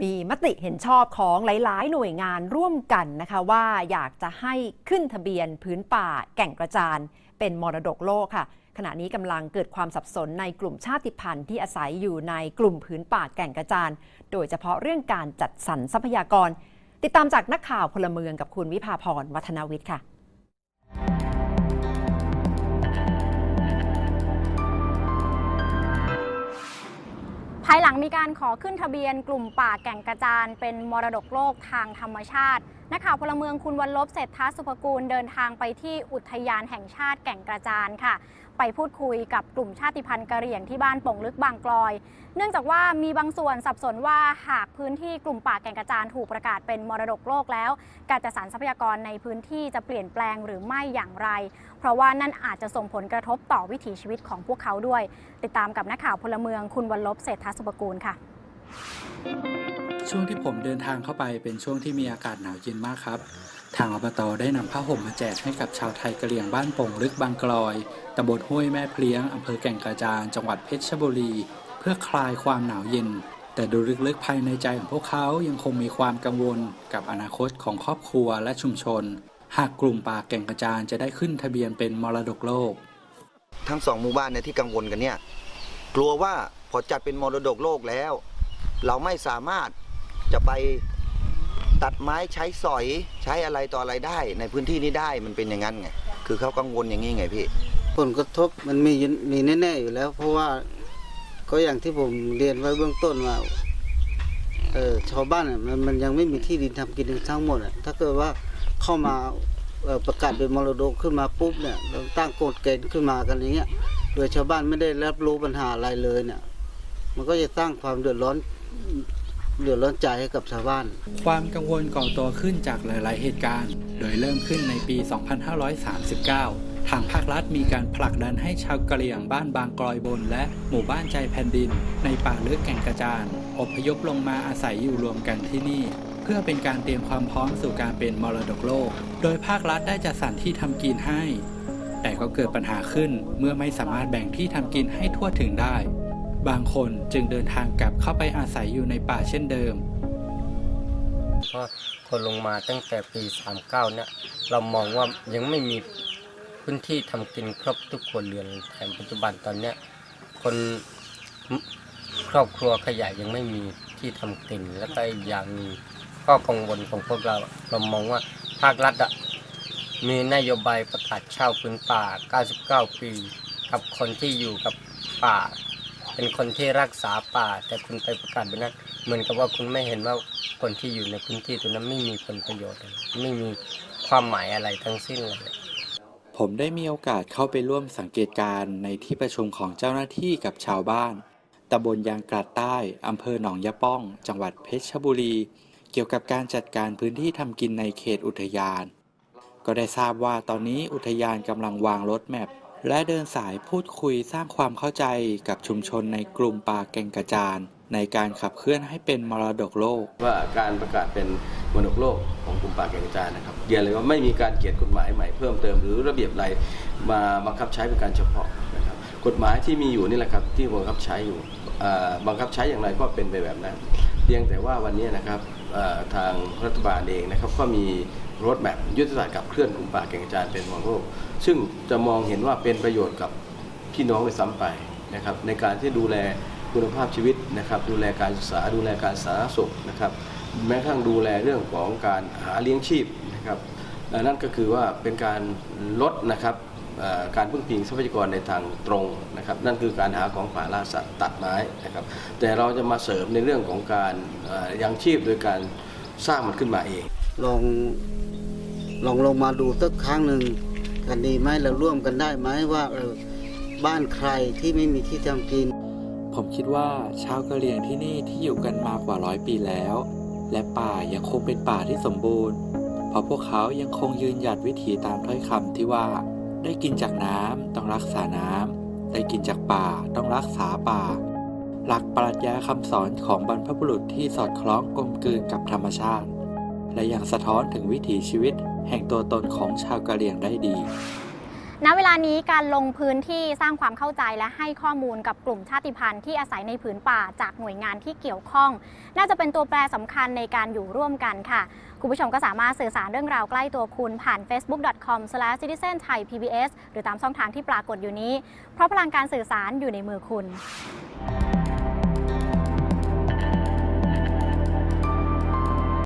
มีมติเห็นชอบของหลาย ๆ หน่วยงานร่วมกันนะคะว่าอยากจะให้ขึ้นทะเบียนพื้นป่าแก่งกระจานเป็นมรดกโลกค่ะ ขณะนี้กำลังเกิดความสับสนในกลุ่มชาติพันธุ์ที่อาศัยอยู่ในกลุ่มพื้นป่าแก่งกระจานโดยเฉพาะเรื่องการจัดสรรทรัพยากร ติดตามจากนักข่าวพลเมืองกับคุณวิภาพรวัฒนวิทย์ค่ะายหลังมีการขอขึ้นทะเบียนกลุ่มป่าแก่งกระจานเป็นมรดกโลกทางธรรมชาตินักข่าวพลเมืองคุณวันลบเศรษฐาสุภกูลเดินทางไปที่อุทยานแห่งชาติแก่งกระจานค่ะ ไปพูดคุยกับกลุ่มชาติพันธุ์กะเหรี่ยงที่บ้านป่งลึกบางกลอย เนื่องจากว่ามีบางส่วนสับสนว่าหากพื้นที่กลุ่มป่าแก่งกระจานถูกประกาศเป็นมรดกโลกแล้ว การจัดสรรทรัพยากรในพื้นที่จะเปลี่ยนแปลงหรือไม่อย่างไร เพราะว่านั่นอาจจะส่งผลกระทบต่อวิถีชีวิตของพวกเขาด้วย ติดตามกับนักข่าวพลเมืองคุณวันลบเศรษฐาสุภกูลค่ะ ช่วงที่ผมเดินทางเข้าไปเป็นช่วงที่มีอากาศหนาวเย็นมากครับ ทางอบตได้นำผ้าห่มมาแจกให้กับชาวไทยกะเหรี่ยงบ้านโป่งลึกบางกลอยตำบลห้วยแม่เพลี้ยงอำเภอแก่งกระจานจังหวัดเพชรบุรี เพื่อคลายความหนาวเย็น แต่ดูลึกๆภายในใจของพวกเขายังคงมีความกังวลกับอนาคตของครอบครัวและชุมชน หากกลุ่มป่าแก่งกระจานจะได้ขึ้นทะเบียนเป็นมรดกโลก ทั้งสองหมู่บ้านเนี่ยที่กังวลกันเนี่ยกลัวว่าพอจัดเป็นมรดกโลกแล้ว เราไม่สามารถ จะไปตัดไม้ใช้สอยใช้อะไรต่ออะไรได้ ในพื้นที่นี้ได้มันเป็นอย่างนั้นไงคือเขากังวลอย่างนี้ไงพี่ผลกระทบมันมีมีแน่ๆอยู่แล้ว เพราะว่าก็อย่างที่ผมเรียนไว้เบื้องต้นว่าเออชาวบ้านมันมันยังไม่มีที่ดินทำกินทั้งหมดอะถ้าเกิดว่าเข้ามาประกาศเป็นมรดกขึ้นมาปุ๊บเนี่ยตั้งกฎเกณฑ์ขึ้นมากันอย่างเงี้ย โดยชาวบ้านไม่ได้รับรู้ปัญหาอะไรเลยเนี่ย มันก็จะสร้างความเดือดร้อน เดือดร้อนใจให้กับชาวบ้าน ความกังวลก่อตัวขึ้นจากหลาย ๆ เหตุการณ์ โดยเริ่มขึ้นในปี 2539 ทางภาครัฐมีการผลักดันให้ชาวกะเหรี่ยงบ้านบางกลอยบน และหมู่บ้านใจแผ่นดิน ในป่าลึกแก่งกระจานอพยพลงมาอาศัยอยู่รวมกันที่นี่ เพื่อเป็นการเตรียมความพร้อมสู่การเป็นมรดกโลก โดยภาครัฐได้จัดสรรที่ทำกินให้ แต่ก็เกิดปัญหาขึ้นเมื่อไม่สามารถแบ่งที่ทำกินให้ทั่วถึงได้ บางคนจึงเดินทางกลับเข้าไปอาศัยอยู่ในป่าเช่นเดิม เพราะคนลงมาตั้งแต่ปี 39 เนี่ย เรามองว่ายังไม่มีพื้นที่ทำกินครบทุกครัวเรือนแต่ปัจจุบันตอนเนี้ยคนครอบครัวขยายยังไม่มีที่ทำกิน แล้วก็อีกอย่างหนึงก็กังวลของพวกเราเรามองว่าภาครัฐอะมีนโยบายประกาศเช่าพื้นป่า 99 ปี กับคนที่อยู่กับป่า เป็นคนที่รักษาป่า แต่คุณไปประกาศแบบนั้นเหมือนกับว่าคุณไม่เห็นว่าคนที่อยู่ในพื้นที่ตรงนั้นไม่มีผลประโยชน์เลยไม่มีความหมายอะไรทั้งสิ้นเลย ผมได้มีโอกาสเข้าไปร่วมสังเกตการณ์ในที่ประชุมของเจ้าหน้าที่กับชาวบ้านตำบลยางกลาดใต้อำเภอหนองยะป้อง จังหวัดเพชรบุรี เกี่ยวกับการจัดการพื้นที่ทำกินในเขตอุทยาน ก็ได้ทราบว่าตอนนี้อุทยานกำลังวางรถแมพ และเดินสายพูดคุยสร้างความเข้าใจกับชุมชนในกลุ่มป่าแก่งกระจานในการขับเคลื่อนให้เป็นมรดกโลก ว่าการประกาศเป็นมรดกโลกของกลุ่มป่าแก่งกระจานนะครับเรียนเลยว่าไม่มีการเขียนกฎหมายใหม่เพิ่มเติมหรือระเบียบอะไรมาบังคับใช้เป็นการเฉพาะนะครับกฎหมายที่มีอยู่นี่แหละครับที่บังคับใช้อยู่บังคับใช้อย่างไรก็เป็นไปแบบนั้นเพียงแต่ว่าวันนี้นะครับทางรัฐบาลเองนะครับก็มี รถแมพยุทธศาสตร์กับเคลื่อนกลุ่มป่าแก่งกระจานเป็นมรดกโลก ซึ่งจะมองเห็นว่าเป็นประโยชน์กับพี่น้องไปซ้ำไปนะครับในการที่ดูแลคุณภาพชีวิตนะครับ ดูแลการศึกษาดูแลการสาธารณสุขนะครับ แม้กระทั่งดูแลเรื่องของการหาเลี้ยงชีพนะครับนั่นก็คือว่าเป็นการลดนะครับการพึ่งพิงทรัพยากรในทางตรงนะครับ นั่นคือการหาของป่าล่าสัตว์ตัดไม้นะครับ แต่เราจะมาเสริมในเรื่องของการยังชีพโดยการสร้างมันขึ้นมาเอง ลองลองลงมาดูสักครั้งหนึ่งกันดีไหมเราร่วมกันได้ไหมว่าเออบ้านใครที่ไม่มีที่ทำกิน ผมคิดว่าชาวกะเหรี่ยงที่นี่ที่อยู่กันมากว่าร้อยปีแล้ว และป่ายังคงเป็นป่าที่สมบูรณ์ เพราะพวกเขายังคงยืนหยัดวิถีตามถ้อยคำที่ว่า ได้กินจากน้ำต้องรักษาน้ำได้กินจากป่าต้องรักษาป่า หลักปรัชญาคำสอนของบรรพบุรุษที่สอดคล้องกลมกลืนกับธรรมชาติ และยังสะท้อนถึงวิถีชีวิต แห่งตัวตนของชาวกะเหรี่ยงได้ดี ณ เวลานี้การลงพื้นที่สร้างความเข้าใจและให้ข้อมูลกับกลุ่มชาติพันธุ์ที่อาศัยในผืนป่าจากหน่วยงานที่เกี่ยวข้อง น่าจะเป็นตัวแปรสำคัญในการอยู่ร่วมกันค่ะ คุณผู้ชมก็สามารถสื่อสารเรื่องราวใกล้ตัวคุณผ่าน facebook.com/citizenthaipbs หรือตามช่องทางที่ปรากฏอยู่นี้ เพราะพลังการสื่อสารอยู่ในมือคุณ